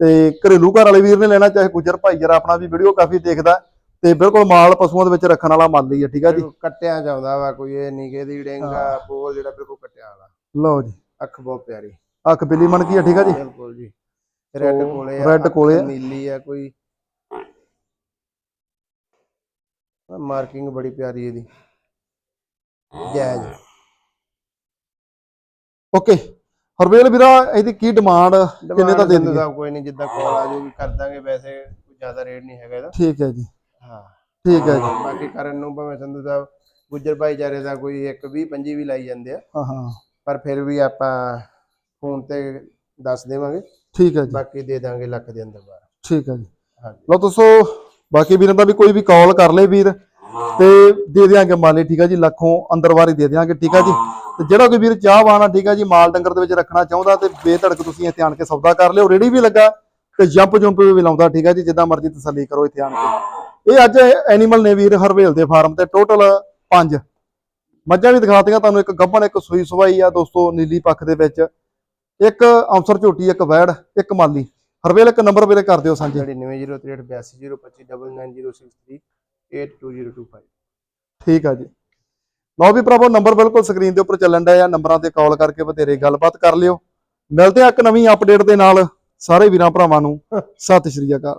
ਤੇ ਘਰੇਲੂ ਘਰ ਵਾਲੇ ਵੀਰ ਨੇ ਲੈਣਾ ਚਾਹੇ ਗੁੱਜਰ ਭਾਈ ਜਰਾ ਆਪਣਾ ਵੀ ਵੀਡੀਓ ਕਾਫੀ ਦੇਖਦਾ। ਤੇ ਬਿਲਕੁਲ ਮਾਲ ਪਸ਼ੂਆਂ ਦੇ ਵਿੱਚ ਰੱਖਣ ਵਾਲਾ ਮੰਨ ਲਈ ਆ ਠੀਕ ਆ ਜੀ? ਕੱਟਿਆਂ ਜਾਂਦਾ ਵਾ ਕੋਈ ਇਹ ਨਹੀਂ ਕਿ ਇਹਦੀ ਡੇਂਗਾ ਬੋਲ ਜਿਹੜਾ ਬਿਲਕੁਲ ਕੱਟਿਆ ਵਾਲਾ। ਲਓ ਜੀ। ਅੱਖ ਬਹੁਤ ਪਿਆਰੀ। ਅੱਖ ਬਿੱਲੀ ਕੀ ਆ ਠੀਕ ਆ ਜੀ? ਬਿਲਕੁਲ ਜੀ। ਰੈੱਡ ਕੋਲੇ ਆ ਅੱਖ ਕੋਲੇ ਆ। ਨੀਲੀ ਆ ਕੋਈ ਮਾਰਕਿੰਗ ਬੜੀ ਪਿਆਰੀ ਇਹਦੀ। ਜਾਇਜ਼ ਓਕੇ। ਹਰਵੇਲ ਵੀਰਾ ਇਹਦੀ ਕੀ ਡਿਮਾਂਡ ਕਿੰਨੇ ਦਾ ਦੇ? ਸਾਹਿਬ ਕੋਈ ਨਹੀਂ ਜਿੱਦਾਂ ਕੋਲ ਆ ਜਾਊਗੀ ਕਰ ਦਾਂਗੇ ਵੈਸੇ ਕੋਈ ਜ਼ਿਆਦਾ ਰੇਟ ਨਹੀਂ ਹੈਗਾ ਇਹਦਾ। ਠੀਕ ਹੈ ਜੀ। ਹਾਂ। ਠੀਕ ਹੈ ਜੀ। ਬਾਕੀ ਕਰਨ ਨੂੰ ਭਾਵੇਂ ਸੰਧੂ ਸਾਹਿਬ ਗੁੱਜਰ ਭਾਈਚਾਰੇ ਦਾ ਕੋਈ ਇੱਕ 20 25 ਵੀ ਲਾਈ ਜਾਂਦੇ ਆ। ਹਾਂ ਹਾਂ। ਪਰ ਫਿਰ ਵੀ ਆਪਾਂ ਫੋਨ ਤੇ ਦੱਸ ਦੇਵਾਂਗੇ। ਠੀਕ ਹੈ ਜੀ। ਬਾਕੀ ਦੇ ਦਾਂਗੇ ਲੱਖ ਦੇ ਅੰਦਰ ਬਾਹਰ। ਠੀਕ ਹੈ ਜੀ। ਲਓ ਦੋਸਤੋ ਬਾਕੀ ਵੀਰਾਂ ਦਾ ਵੀ ਕੋਈ ਵੀ ਕਾਲ ਕਰ ਲੇ ਵੀਰ ਤੇ ਦੇ ਦਿਆਂਗੇ ਮਾਲੇ ਠੀਕ ਆ ਜੀ ਲੱਖੋਂ ਅੰਦਰ ਵਾਰੀ ਦੇ ਦਿਆਂਗੇ ਠੀਕ ਆ ਜੀ। ਤੇ ਜਿਹੜਾ ਕੋਈ ਵੀਰ ਚਾਹਵਾਨ ਆ ਠੀਕ ਆ ਜੀ ਮਾਲ ਡੰਗਰ ਦੇ ਵਿੱਚ ਰੱਖਣਾ ਚਾਹੁੰਦਾ ਤੇ ਬੇਧੜਕ ਤੁਸੀਂ ਇੱਥੇ ਆਣ ਕੇ ਸੌਦਾ ਕਰ ਲਿਓ ਰੇੜੀ ਵੀ ਲੱਗਾ ਤੇ ਜੰਪ ਜੰਪ ਵੀ ਲਾਉਂਦਾ ਠੀਕ ਆ ਜੀ ਜਿੱਦਾਂ ਮਰਜ਼ੀ ਤਸੱਲੀ ਕਰੋ ਇੱਥੇ ਆਣ ਕੇ। ਇਹ ਅੱਜ ਐਨੀਮਲ ਨੇ ਵੀਰ ਹਰਵੇਲ ਦੇ ਫਾਰਮ ਤੇ ਟੋਟਲ 5 ਮੱਝਾਂ ਵੀ ਦਿਖਾਤੀਆਂ ਤੁਹਾਨੂੰ ਇੱਕ ਗੱਭਣ ਇੱਕ ਸੂਈ ਸਵਾਈ ਆ ਦੋਸਤੋ ਨੀਲੀ ਪੱਖ ਦੇ ਵਿੱਚ। ਇੱਕ ਅਮਸਰ ਝੋਟੀ ਇੱਕ ਵੈੜ ਇੱਕ ਮਾਲੀ। ਹਰਵੇਲ ਇੱਕ ਨੰਬਰ ਵੀਰੇ ਕਰ ਦਿਓ ਸਾਂਝੇ। 9903825023 ਠੀਕ ਆ ਜੀ। ਲਓ ਵੀ ਭਰਾਵੋ ਨੰਬਰ ਬਿਲਕੁਲ ਸਕਰੀਨ ਦੇ ਉੱਪਰ ਚੱਲਣ ਡਿਆ ਆ। ਨੰਬਰਾਂ ਤੇ ਕਾਲ ਕਰਕੇ ਬਥੇਰੇ ਗੱਲਬਾਤ ਕਰ ਲਿਓ। ਮਿਲਦੇ ਆ ਇੱਕ ਨਵੀਂ ਅਪਡੇਟ ਦੇ ਨਾਲ। ਸਾਰੇ ਵੀਰਾਂ ਭਰਾਵਾਂ ਨੂੰ ਸਤਿ ਸ਼੍ਰੀ ਅਕਾਲ।